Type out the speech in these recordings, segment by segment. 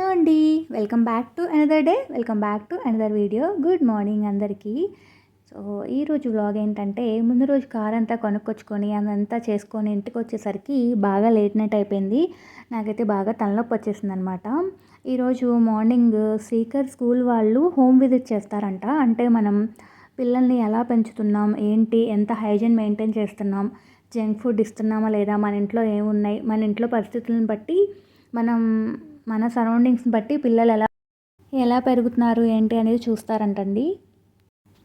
Hello అండి. Welcome back to another day. Welcome back to another video. Good morning అందరికీ. So ఈరోజు vlog ఏంటంటే ముందు రోజు కార్ అంతా కొనుక్కొచ్చుకొని అదంతా చేసుకొని ఇంటికి వచ్చేసరికి బాగా లేట్ నైట్ అయిపోయింది. నాకైతే బాగా తలనొప్పి వచ్చేసింది అనమాట ఈరోజు మార్నింగ్ సీకర్ స్కూల్ వాళ్ళు హోమ్ విజిట్ చేస్తారంట. అంటే మనం పిల్లల్ని ఎలా పెంచుతున్నాం ఏంటి ఎంత హైజీన్ మెయింటైన్ చేస్తున్నాం జంక్ ఫుడ్ ఇస్తున్నామా లేదా మన ఇంట్లో ఏమున్నాయి మన ఇంట్లో పరిస్థితులను బట్టి మనం మన సరౌండింగ్స్ని బట్టి పిల్లలు ఎలా ఎలా పెరుగుతున్నారు ఏంటి అనేది చూస్తారంటండి.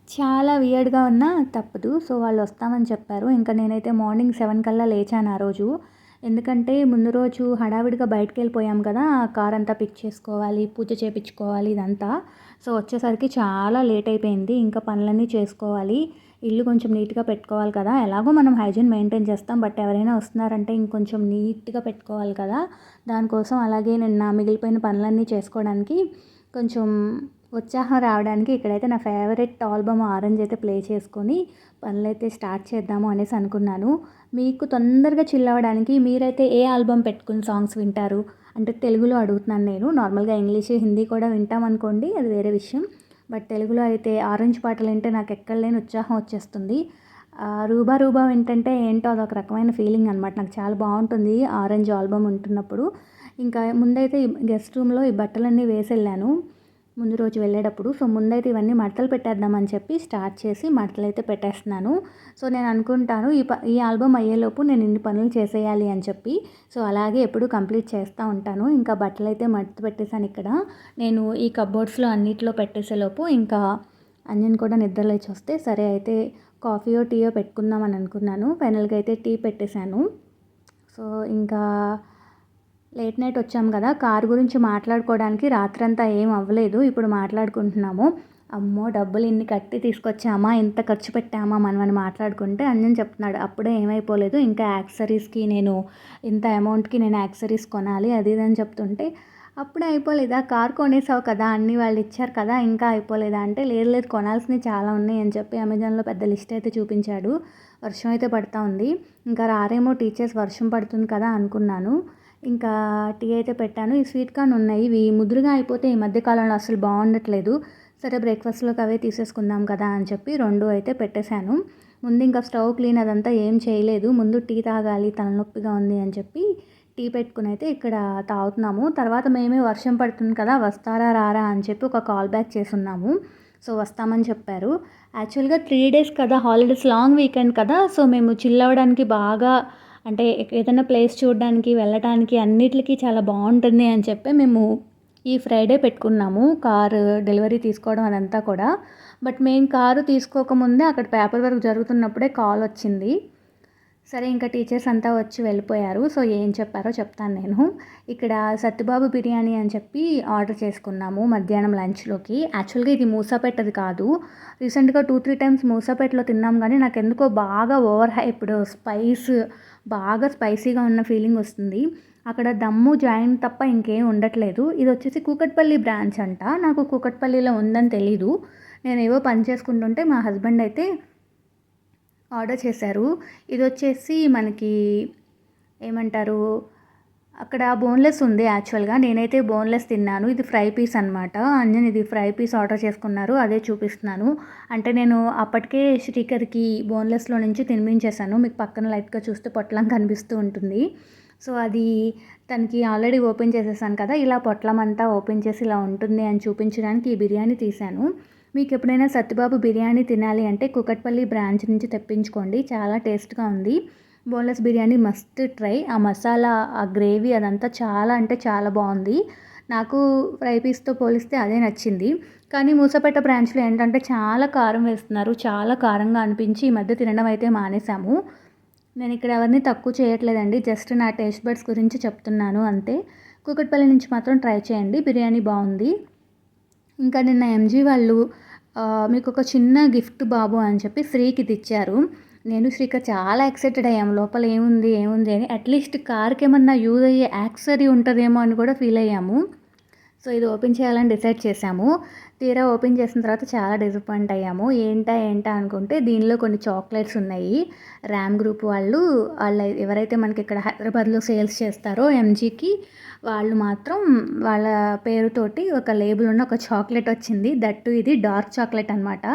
చాలా వియర్డ్గా ఉన్నా తప్పదు. సో వాళ్ళు వస్తామని చెప్పారు. ఇంకా నేనైతే మార్నింగ్ సెవెన్ కల్లా లేచాను ఆ రోజు. ఎందుకంటే ముందు రోజు హడావిడిగా బయటకు వెళ్ళిపోయాం కదా కార్ అంతా పిక్ చేసుకోవాలి పూజ చేయించుకోవాలి ఇదంతా. సో వచ్చేసరికి చాలా లేట్ అయిపోయింది. ఇంకా పనులన్నీ చేసుకోవాలి. ఇల్లు కొంచెం నీట్గా పెట్టుకోవాలి కదా. ఎలాగో మనం హైజీన్ మెయింటైన్ చేస్తాం. బట్ ఎవరైనా వస్తున్నారంటే ఇంకొంచెం నీట్గా పెట్టుకోవాలి కదా. దానికోసం అలాగే నిన్న మిగిలిపోయిన పనులన్నీ చేసుకోవడానికి కొంచెం ఉత్సాహం రావడానికి ఇక్కడైతే నా ఫేవరెట్ ఆల్బమ్ ఆరెంజ్ అయితే ప్లే చేసుకొని పనులైతే స్టార్ట్ చేద్దాము అనేసి అనుకున్నాను. మీకు తొందరగా చిల్ అవ్వడానికి మీరైతే ఏ ఆల్బమ్ పెట్టుకుని సాంగ్స్ వింటారు? అంటే తెలుగులో అడుగుతున్నాను నేను. నార్మల్గా ఇంగ్లీష్ హిందీ కూడా వింటాం అనుకోండి అది వేరే విషయం. బట్ తెలుగులో అయితే ఆరెంజ్ పాటలు వింటే నాకు ఎక్కడ లేని ఉత్సాహం వచ్చేస్తుంది. రూబా రూబా ఏంటంటే ఏంటో అదొక రకమైన ఫీలింగ్ అనమాట నాకు చాలా బాగుంటుంది ఆరెంజ్ ఆల్బమ్ ఉంటున్నప్పుడు ఇంకా ముందైతే గెస్ట్ రూమ్లో ఈ బట్టలన్నీ వేసి వెళ్ళాను ముందు రోజు వెళ్ళేటప్పుడు సో ముందైతే ఇవన్నీ మడతలు పెట్టేద్దామని చెప్పి స్టార్ట్ చేసి మడతలు అయితే పెట్టేస్తున్నాను. సో నేను అనుకుంటాను ఈ ప ఈ ఆల్బమ్ అయ్యేలోపు నేను ఇన్ని పనులు చేసేయాలి అని చెప్పి. సో అలాగే ఎప్పుడు కంప్లీట్ చేస్తూ ఉంటాను. ఇంకా బట్టలు అయితే మడత పెట్టేశాను ఇక్కడ. నేను ఈ కబోర్డ్స్లో అన్నిట్లో పెట్టేసేలోపు ఇంకా అంజన్ కూడా నిద్రలేచి వస్తే సరే అయితే కాఫీయో టీయో పెట్టుకుందామని అనుకున్నాను. ఫైనల్గా అయితే టీ పెట్టేశాను. సో ఇంకా లేట్ నైట్ వచ్చాము కదా కార్ గురించి మాట్లాడుకోవడానికి రాత్రంతా ఏం అవ్వలేదు ఇప్పుడు మాట్లాడుకుంటున్నాము. అమ్మో డబ్బులు ఇన్ని కట్టి తీసుకొచ్చామా ఇంత ఖర్చు పెట్టామా మనం అని మాట్లాడుకుంటే అంజన్ చెప్తున్నాడు. అప్పుడే ఏమైపోలేదు ఇంకా యాక్సరీస్కి నేను ఇంత అమౌంట్కి నేను యాక్సరీస్ కొనాలి అది ఇది అని చెప్తుంటే అప్పుడే అయిపోలేదా కార్ కొనేసావు కదా అన్నీ వాళ్ళు ఇచ్చారు కదా ఇంకా అయిపోలేదా అంటే లేదు లేదు కొనాల్సినవి చాలా ఉన్నాయి అని చెప్పి అమెజాన్లో పెద్ద లిస్ట్ అయితే చూపించాడు. వర్షం అయితే పడుతూ ఉంది. ఇంకా రారేమో టీచర్స్ వర్షం పడుతుంది కదా అనుకున్నాను. ఇంకా టీ అయితే పెట్టాను. ఈ స్వీట్ కార్న్ ఉన్నాయి. ఇవి ముదురుగా అయిపోతే ఈ మధ్యకాలంలో అసలు బాగుండట్లేదు. సరే బ్రేక్ఫాస్ట్లోకి అవే తీసేసుకుందాం కదా అని చెప్పి రెండు అయితే పెట్టేశాను. ముందు ఇంకా స్టవ్ క్లీన్ అదంతా ఏం చేయలేదు. ముందు టీ తాగాలి తలనొప్పిగా ఉంది అని చెప్పి టీ పెట్టుకుని అయితే ఇక్కడ తాగుతున్నాము. తర్వాత మేమే వర్షం పడుతుంది కదా వస్తారా రారా అని చెప్పి ఒక కాల్ బ్యాక్ చేసున్నాము సో వస్తామని చెప్పారు. యాక్చువల్గా త్రీ డేస్ కదా హాలిడేస్ లాంగ్ వీకెండ్ కదా. సో మేము చిల్ అవ్వడానికి బాగా అంటే ఏదైనా ప్లేస్ చూడడానికి వెళ్ళటానికి అన్నిటికీ చాలా బాగుంటుంది అని చెప్పి మేము ఈ ఫ్రైడే పెట్టుకున్నాము. కారు డెలివరీ తీసుకోవడం అదంతా కూడా. బట్ మేము కారు తీసుకోకముందే అక్కడ పేపర్ వర్క్ జరుగుతున్నప్పుడే కాల్ వచ్చింది. సరే ఇంకా టీచర్స్ అంతా వచ్చి వెళ్ళిపోయారు. సో ఏం చెప్పారో చెప్తాను నేను. ఇక్కడ సత్యబాబు బిర్యానీ అని చెప్పి ఆర్డర్ చేసుకున్నాము మధ్యాహ్నం లంచ్లోకి యాక్చువల్గా ఇది మూసాపెట్టది కాదు. రీసెంట్గా టూ త్రీ టైమ్స్ మూసాపేటలో తిన్నాం కానీ నాకు ఎందుకో బాగా ఓవర్ హైప్డ్ స్పైస్ బాగా స్పైసీగా ఉన్న ఫీలింగ్ వస్తుంది. అక్కడ దమ్ము జాయింట్ తప్ప ఇంకేం ఉండట్లేదు. ఇది వచ్చేసి కూకట్పల్లి బ్రాంచ్ అంట. నాకు కూకట్పల్లిలో ఉందని తెలీదు. నేను ఏవో పని చేసుకుంటుంటే మా హస్బెండ్ అయితే ఆర్డర్ చేశారు. ఇది వచ్చేసి మనకి ఏమంటారు? అక్కడ బోన్లెస్ ఉంది యాక్చువల్గా. నేనైతే బోన్లెస్ తిన్నాను. ఇది ఫ్రై పీస్ అనమాట అంజన్ ఇది ఫ్రై పీస్ ఆర్డర్ చేసుకున్నారు. అదే చూపిస్తున్నాను. అంటే నేను అప్పటికే శ్రీకర్కి బోన్లెస్లో నుంచి తినిపించేశాను. మీకు పక్కన లైట్గా చూస్తే పొట్లం కనిపిస్తూ ఉంటుంది. సో అది తనకి ఆల్రెడీ ఓపెన్ చేసేసాను కదా. ఇలా పొట్లం అంతా ఓపెన్ చేసి ఇలా ఉంటుంది అని చూపించడానికి ఈ బిర్యానీ తీశాను. మీకు ఎప్పుడైనా సత్యబాబు బిర్యానీ తినాలి అంటే కుకట్పల్లి బ్రాంచ్ నుంచి తెప్పించుకోండి. చాలా టేస్ట్గా ఉంది. Boneless biryani must try. ఆ మసాలా ఆ గ్రేవీ అదంతా చాలా అంటే చాలా బాగుంది. నాకు ఫ్రై పీస్తో పోలిస్తే అదే నచ్చింది. కానీ మూసపేట బ్రాంచ్లో ఏంటంటే చాలా కారం వేస్తున్నారు. చాలా కారంగా అనిపించి ఈ మధ్య తినడం అయితే మానేశాము నేను ఇక్కడ ఎవరిని తక్కువ చేయట్లేదండి. జస్ట్ నా టేస్ట్ బర్డ్స్ గురించి చెప్తున్నాను అంతే. కూకట్పల్లి నుంచి మాత్రం ట్రై చేయండి. బిర్యానీ బాగుంది. ఇంకా నిన్న ఎంజీ వాళ్ళు మీకు ఒక చిన్న గిఫ్ట్ బాబు అని చెప్పి శ్రీకి తెచ్చారు నేను శ్రీక చాలా ఎక్సైటెడ్ అయ్యాము లోపల ఏముంది ఏముంది అని అట్లీస్ట్ కార్కి ఏమన్నా యూజ్ అయ్యే యాక్సరీ ఉంటుందేమో అని కూడా ఫీల్ అయ్యాము. సో ఇది ఓపెన్ చేయాలని డిసైడ్ చేశాము. తీరా ఓపెన్ చేసిన తర్వాత చాలా డిసప్పాయింట్ అయ్యాము. ఏంటా ఏంటా అనుకుంటే దీనిలో కొన్ని చాక్లెట్స్ ఉన్నాయి. ర్యామ్ గ్రూప్ వాళ్ళు వాళ్ళ ఎవరైతే మనకి ఇక్కడ హైదరాబాద్లో సేల్స్ చేస్తారో ఎంజీకి వాళ్ళు మాత్రం వాళ్ళ పేరుతోటి ఒక లేబుల్ ఉన్న ఒక చాక్లెట్ వచ్చింది. దట్టు ఇది డార్క్ చాక్లెట్ అనమాట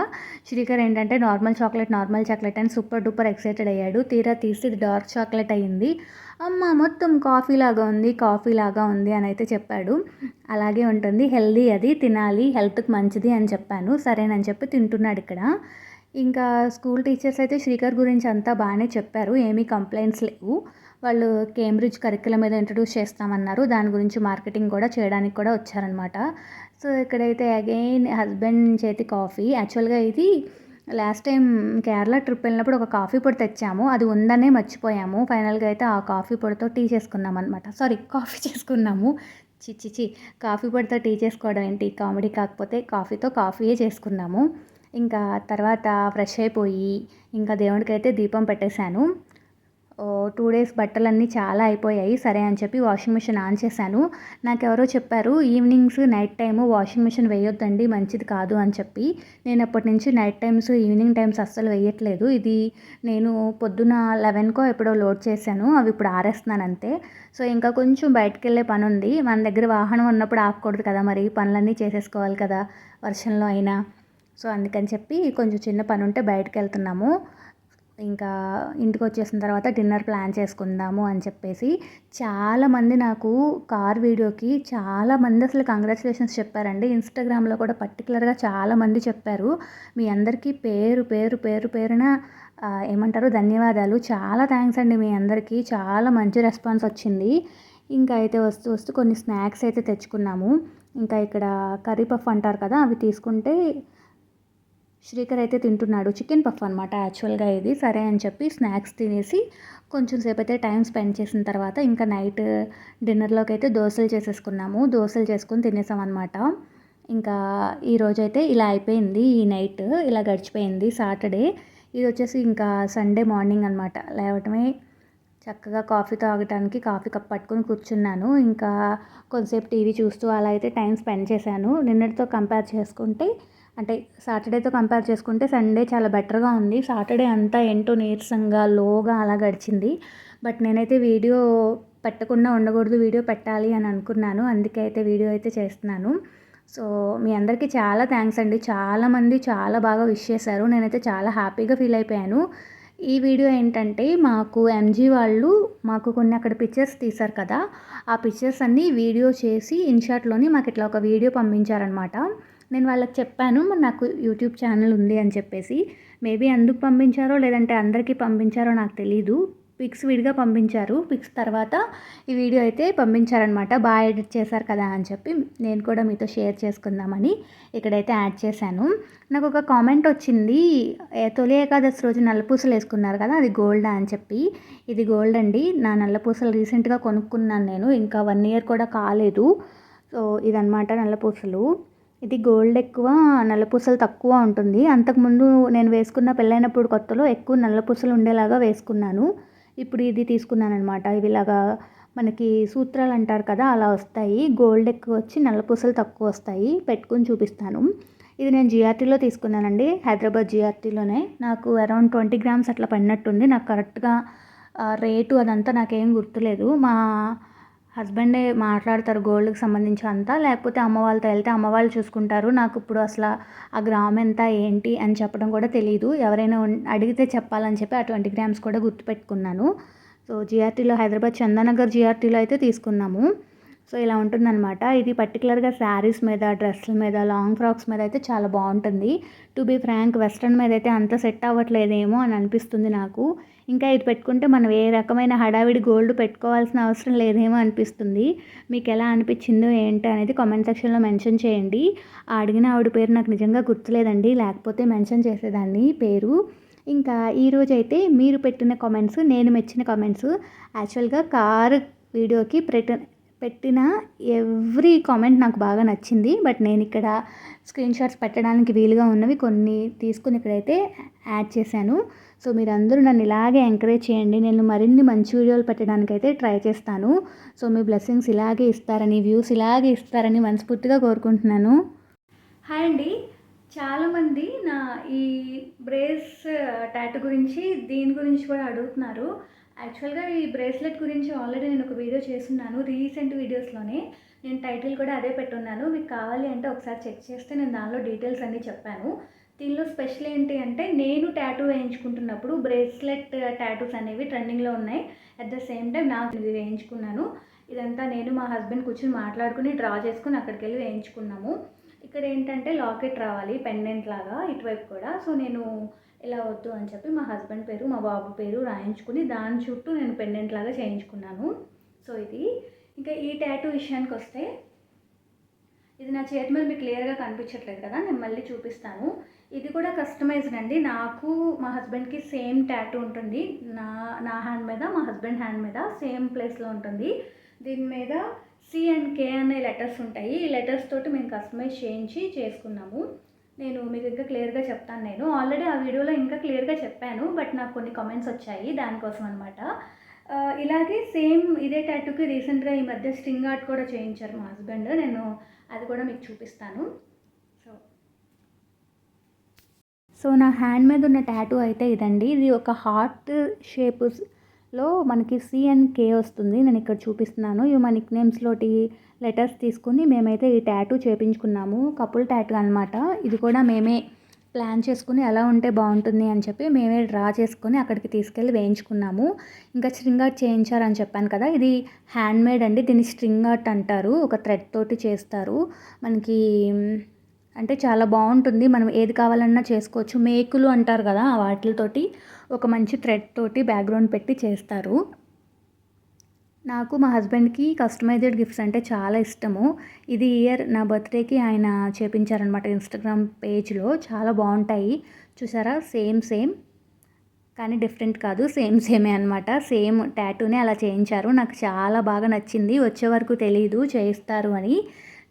శ్రీకర్ ఏంటంటే నార్మల్ చాక్లెట్ నార్మల్ చాక్లెట్ అని సూపర్ డూపర్ ఎక్సైటెడ్ అయ్యాడు. తీరా తీసి ఇది డార్క్ చాక్లెట్ అయ్యింది అమ్మ మొత్తం కాఫీ లాగా ఉంది కాఫీ లాగా ఉంది అని అయితే చెప్పాడు. అలాగే ఉంటుంది. హెల్దీ అది తినాలి. హెల్త్కి మంచిది అని చెప్పాను. సరేనని చెప్పి తింటున్నాడు ఇక్కడ. ఇంకా స్కూల్ టీచర్స్ అయితే శ్రీకర్ గురించి అంతా బాగానే చెప్పారు. ఏమీ కంప్లైంట్స్ లేవు. వాళ్ళు కేంబ్రిడ్జ్ కరికులం మీద ఇంట్రడ్యూస్ చేస్తామన్నారు. దాని గురించి మార్కెటింగ్ కూడా చేయడానికి కూడా వచ్చారనమాట సో ఇక్కడైతే అగైన్ హస్బెండ్ చేతి కాఫీ. యాక్చువల్గా ఇది లాస్ట్ టైం కేరళ ట్రిప్ వెళ్ళినప్పుడు ఒక కాఫీ పొడి తెచ్చాము. అది ఉందనే మర్చిపోయాము. ఫైనల్గా అయితే ఆ కాఫీ పొడితో టీ చేసుకున్నాం అనమాట సారీ కాఫీ చేసుకున్నాము. చి కాఫీ పొడితో టీ చేసుకోవడం ఏంటి? కామెడీ కాకపోతే కాఫీతో కాఫీయే చేసుకున్నాము. ఇంకా తర్వాత ఫ్రెష్ అయిపోయి ఇంకా దేవుడికి అయితే దీపం పెట్టేశాను. టూ డేస్ బట్టలన్నీ చాలా అయిపోయాయి. సరే అని చెప్పి వాషింగ్ మిషన్ ఆన్ చేశాను. నాకు ఎవరో చెప్పారు evenings night time washing machine వేయొద్దండి మంచిది కాదు అని చెప్పి. నేను అప్పటి నుంచి నైట్ టైమ్స్ ఈవినింగ్ టైమ్స్ అస్సలు వేయట్లేదు. ఇది నేను పొద్దున లెవెన్కో ఎప్పుడో లోడ్ చేశాను. అవి ఇప్పుడు ఆరేస్తున్నాను అంతే. సో ఇంకా కొంచెం బయటకు వెళ్ళే పని ఉంది మన దగ్గర వాహనం ఉన్నప్పుడు ఆపకూడదు కదా మరి. పనులన్నీ చేసేసుకోవాలి కదా వర్షంలో అయినా. సో అందుకని చెప్పి కొంచెం చిన్న పని ఉంటే బయటకు వెళ్తున్నాము ఇంకా ఇంటికి వచ్చేసిన తర్వాత డిన్నర్ ప్లాన్ చేసుకుందాము అని చెప్పేసి చాలామంది నాకు కార్ వీడియోకి చాలామంది అసలు కంగ్రాచులేషన్స్ చెప్పారండి. ఇన్స్టాగ్రామ్లో కూడా పర్టికులర్గా చాలామంది చెప్పారు. మీ అందరికీ పేరు పేరు పేరు పేరున ఏమంటారు ధన్యవాదాలు. చాలా థ్యాంక్స్ అండి మీ అందరికీ. చాలా మంచి రెస్పాన్స్ వచ్చింది. ఇంకా అయితే వస్తూ వస్తూ కొన్ని స్నాక్స్ అయితే తెచ్చుకున్నాము. ఇంకా ఇక్కడ కర్రీ పఫ్ అంటారు కదా అవి తీసుకుంటే శ్రీకర్ అయితే తింటున్నాడు. చికెన్ పఫ్ అనమాట యాక్చువల్గా ఇది. సరే అని చెప్పి స్నాక్స్ తినేసి కొంచెం సేపు అయితే టైం స్పెండ్ చేసిన తర్వాత ఇంకా నైట్ డిన్నర్లోకి అయితే దోశలు చేసేసుకున్నాము. దోశలు చేసుకుని తినేసాం అనమాట ఇంకా ఈరోజు అయితే ఇలా అయిపోయింది ఈ నైట్. ఇలా గడిచిపోయింది సాటర్డే. ఇది వచ్చేసి ఇంకా సండే మార్నింగ్ అనమాట లేవటమే చక్కగా కాఫీ తాగటానికి కాఫీ కప్ పట్టుకొని కూర్చున్నాను. ఇంకా కొంతసేపు టీవీ చూస్తూ అలా అయితే టైం స్పెండ్ చేశాను. నిన్నటితో కంపేర్ చేసుకుంటే అంటే సాటర్డేతో కంపేర్ చేసుకుంటే సండే చాలా బెటర్గా ఉంది. సాటర్డే అంతా ఏంటో నీరసంగా లోగా అలా గడిచింది. బట్ నేనైతే వీడియో పెట్టకుండా ఉండకూడదు వీడియో పెట్టాలి అని అనుకున్నాను. అందుకే అయితే వీడియో అయితే చేస్తున్నాను. సో మీ అందరికీ చాలా థ్యాంక్స్ అండి. చాలామంది చాలా బాగా విష్ చేశారు. నేనైతే చాలా హ్యాపీగా ఫీల్ అయిపోయాను. ఈ వీడియో ఏంటంటే మాకు ఎంజీ వాళ్ళు మాకు కొన్ని అక్కడ పిక్చర్స్ తీశారు కదా ఆ పిక్చర్స్ అన్నీ వీడియో చేసి ఇన్షాట్లోని మాకు ఇట్లా ఒక వీడియో పంపించారనమాట నేను వాళ్ళకి చెప్పాను నాకు యూట్యూబ్ ఛానల్ ఉంది అని చెప్పేసి. మేబీ ఎందుకు పంపించారో లేదంటే అందరికీ పంపించారో నాకు తెలీదు. పిక్స్ విడిగా పంపించారు. పిక్స్ తర్వాత ఈ వీడియో అయితే పంపించారనమాట బాగా ఎడిట్ చేశారు కదా అని చెప్పి నేను కూడా మీతో షేర్ చేసుకుందామని ఇక్కడైతే యాడ్ చేశాను. నాకు ఒక కామెంట్ వచ్చింది. తొలి ఏకాదశి రోజు నల్లపూసలు వేసుకున్నారు కదా అది గోల్డ్ అని చెప్పి. ఇది గోల్డ్ అండి. నా నల్లపూసలు రీసెంట్గా కొనుక్కున్నాను నేను. ఇంకా వన్ ఇయర్ కూడా కాలేదు. సో ఇదనమాట నల్లపూసలు. ఇది గోల్డ్ ఎక్కువ నల్లపూసలు తక్కువ ఉంటుంది. అంతకుముందు నేను వేసుకున్న పెళ్ళైనప్పుడు కొత్తలో ఎక్కువ నల్లపూసలు ఉండేలాగా వేసుకున్నాను. ఇప్పుడు ఇది తీసుకున్నాను అనమాట ఇవిలాగా మనకి సూత్రాలు అంటారు కదా అలా వస్తాయి. గోల్డ్ ఎక్కువ వచ్చి నల్లపూసలు తక్కువ వస్తాయి. పెట్టుకుని చూపిస్తాను. ఇది నేను జిఆర్టీలో తీసుకున్నానండి. హైదరాబాద్ జిఆర్టీలోనే. నాకు అరౌండ్ ట్వంటీ గ్రామ్స్ అట్లా పడినట్టుంది. నాకు కరెక్ట్గా రేటు అదంతా నాకేం గుర్తులేదు. మా హస్బెండే మాట్లాడతారు గోల్డ్కి సంబంధించి అంతా లేకపోతే అమ్మ వాళ్ళతో వెళ్తే అమ్మ వాళ్ళు చూసుకుంటారు. నాకు ఇప్పుడు అసలు ఆ గ్రామ్ ఎంత ఏంటి అని చెప్పడం కూడా తెలియదు ఎవరైనా అడిగితే చెప్పాలని చెప్పి ఆ ట్వంటీ గ్రామ్స్ కూడా గుర్తుపెట్టుకున్నాను. సో జిఆర్టీలో హైదరాబాద్ చందానగర్ జిఆర్టీలో అయితే తీసుకున్నాము. సో ఇలా ఉంటుందన్నమాట. ఇది పర్టికులర్గా శారీస్ మీద డ్రెస్ల మీద లాంగ్ ఫ్రాక్స్ మీద అయితే చాలా బాగుంటుంది. టు బీ ఫ్రాంక్ వెస్ట్రన్ మీద అయితే అంత సెట్ అవ్వట్లేదేమో అని అనిపిస్తుంది నాకు. ఇంకా ఇది పెట్టుకుంటే మనం ఏ రకమైన హడావిడి గోల్డ్ పెట్టుకోవాల్సిన అవసరం లేదేమో అనిపిస్తుంది. మీకు ఎలా అనిపించిందో ఏంటి అనేది కామెంట్ సెక్షన్లో మెన్షన్ చేయండి. అడిగిన ఆవిడ పేరు నాకు నిజంగా గుర్తులేదండి. లేకపోతే మెన్షన్ చేసేదాన్ని పేరు. ఇంకా ఈరోజు అయితే మీరు పెట్టిన కామెంట్స్ నేను మెచ్చిన కామెంట్స్ యాక్చువల్గా కారు వీడియోకి పెట్ట పెట్టిన ఎవ్రీ కామెంట్ నాకు బాగా నచ్చింది. బట్ నేను ఇక్కడ స్క్రీన్ షాట్స్ పెట్టడానికి వీలుగా ఉన్నవి కొన్ని తీసుకుని ఇక్కడైతే యాడ్ చేశాను. సో మీరందరూ నన్ను ఇలాగే ఎంకరేజ్ చేయండి. నేను మరిన్ని మంచి వీడియోలు పెట్టడానికి అయితే ట్రై చేస్తాను. సో మీ బ్లెస్సింగ్స్ ఇలాగే ఇస్తారని వ్యూస్ ఇలాగే ఇస్తారని మనస్ఫూర్తిగా కోరుకుంటున్నాను. హాయ్ అండి. చాలామంది నా ఈ బ్రేస్ టాటూ గురించి దీని గురించి కూడా అడుగుతున్నారు. యాక్చువల్గా ఈ బ్రేస్లెట్ గురించి ఆల్రెడీ నేను ఒక వీడియో చేస్తున్నాను రీసెంట్ వీడియోస్లోనే నేను టైటిల్ కూడా అదే పెట్టున్నాను. మీకు కావాలి అంటే ఒకసారి చెక్ చేస్తే నేను దానిలో డీటెయిల్స్ అన్నీ చెప్పాను. దీనిలో స్పెషల్ ఏంటి అంటే నేను ట్యాటూ వేయించుకుంటున్నప్పుడు బ్రేస్లెట్ ట్యాటూస్ అనేవి ట్రెండింగ్లో ఉన్నాయి. అట్ ద సేమ్ టైం నాకు ఇది వేయించుకున్నాను. ఇదంతా నేను మా హస్బెండ్ కూర్చొని మాట్లాడుకుని డ్రా చేసుకుని అక్కడికి వెళ్ళి వేయించుకున్నాము. ఇక్కడ ఏంటంటే లాకెట్ రావాలి పెండెంట్ లాగా ఇటువైపు కూడా. సో నేను ఇలా వద్దు అని చెప్పి మా హస్బెండ్ పేరు మా బాబు పేరు రాయించుకుని దాని చుట్టూ నేను పెండెంట్ లాగా చేయించుకున్నాను. సో ఇది ఇంకా ఈ ట్యాటూ విషయానికి వస్తే ఇది నా చేతి మీద మీకు క్లియర్గా కనిపించట్లేదు కదా నేను మళ్ళీ చూపిస్తాను. ఇది కూడా కస్టమైజ్డ్ అండి. నాకు మా హస్బెండ్కి సేమ్ ట్యాటూ ఉంటుంది. నా నా హ్యాండ్ మీద మా హస్బెండ్ హ్యాండ్ మీద సేమ్ ప్లేస్లో ఉంటుంది. దీని మీద సి అండ్ కే అనే లెటర్స్ ఉంటాయి. ఈ లెటర్స్ తోటి మేము కస్టమైజ్ చేయించి చేసుకున్నాము. నేను మీకు ఇంకా క్లియర్గా చెప్తాను నేను. ఆల్రెడీ ఆ వీడియోలో ఇంకా క్లియర్గా చెప్పాను బట్ నాకు కొన్ని కామెంట్స్ వచ్చాయి దానికోసం అనమాట ఇలాగే సేమ్ ఇదే టాటూకి రీసెంట్గా ఈ మధ్య స్ట్రింగ్ ఆర్ట్ కూడా చేయించారు మా హస్బెండ్ నేను అది కూడా మీకు చూపిస్తాను. సో సో నా హ్యాండ్ మీద ఉన్న టాటూ అయితే ఇదండి. ఇది ఒక హార్ట్ షేప్ లో మనకి సి అండ్ కే వస్తుంది. నేను ఇక్కడ చూపిస్తున్నాను. ఇవి మా నిక్ నేమ్స్లోటి లెటర్స్ తీసుకుని మేమైతే ఈ ట్యాటూ చేపించుకున్నాము. కపుల్ ట్యాటూ అనమాట ఇది కూడా మేమే ప్లాన్ చేసుకుని ఎలా ఉంటే బాగుంటుంది అని చెప్పి మేమే డ్రా చేసుకొని అక్కడికి తీసుకెళ్ళి వేయించుకున్నాము. ఇంకా స్ట్రింగ్ ఆర్ట్ చేయించారని చెప్పాను కదా. ఇది హ్యాండ్ మేడ్ అండి. దీన్ని స్ట్రింగ్ ఆర్ట్ అంటారు. ఒక థ్రెడ్ తోటి చేస్తారు. మనకి అంటే చాలా బాగుంటుంది. మనం ఏది కావాలన్నా చేసుకోవచ్చు. మేకులు అంటారు కదా వాటితోటి ఒక మంచి థ్రెడ్ తోటి బ్యాక్గ్రౌండ్ పెట్టి చేస్తారు. నాకు మా హస్బెండ్కి కస్టమైజ్డ్ గిఫ్ట్స్ అంటే చాలా ఇష్టము. ఇది ఇయర్ నా బర్త్డేకి ఆయన చేపించారనమాట ఇన్స్టాగ్రామ్ పేజ్లో చాలా బాగుంటాయి. చూసారా? సేమ్ సేమ్ కానీ డిఫరెంట్ కాదు. సేమ్ సేమే అనమాట సేమ్ ట్యాటూనే అలా చేయించారు. నాకు చాలా బాగా నచ్చింది. వచ్చే వరకు తెలియదు చేయిస్తారు అని.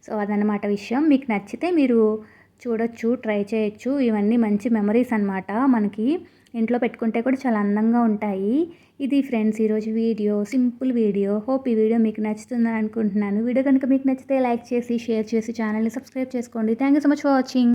సో అదనమాట విషయం. మీకు నచ్చితే మీరు చూడొచ్చు ట్రై చేయొచ్చు. ఇవన్నీ మంచి మెమరీస్ అనమాట మనకి. ఇంట్లో పెట్టుకుంటే కూడా చాలా అందంగా ఉంటాయి. ఇది ఫ్రెండ్స్ ఈరోజు వీడియో సింపుల్ వీడియో. హోప్ ఈ వీడియో మీకు నచ్చుతుందని అనుకుంటున్నాను. వీడియో కనుక మీకు నచ్చితే లైక్ చేసి షేర్ చేసి ఛానల్ని సబ్స్క్రైబ్ చేసుకోండి. Thank you so much for watching.